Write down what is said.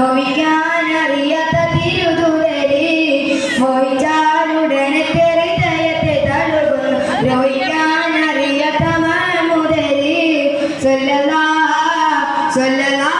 നോവിക്കാനറിയാത്ത തിരുതുടരി മോയിച്ചാലുടനെ തെറിതയത്തെ തഴുകുന്നു നോവിക്കാനറിയാത്ത മുതരി സ്വല്ലതാ സ്വല്ലതാ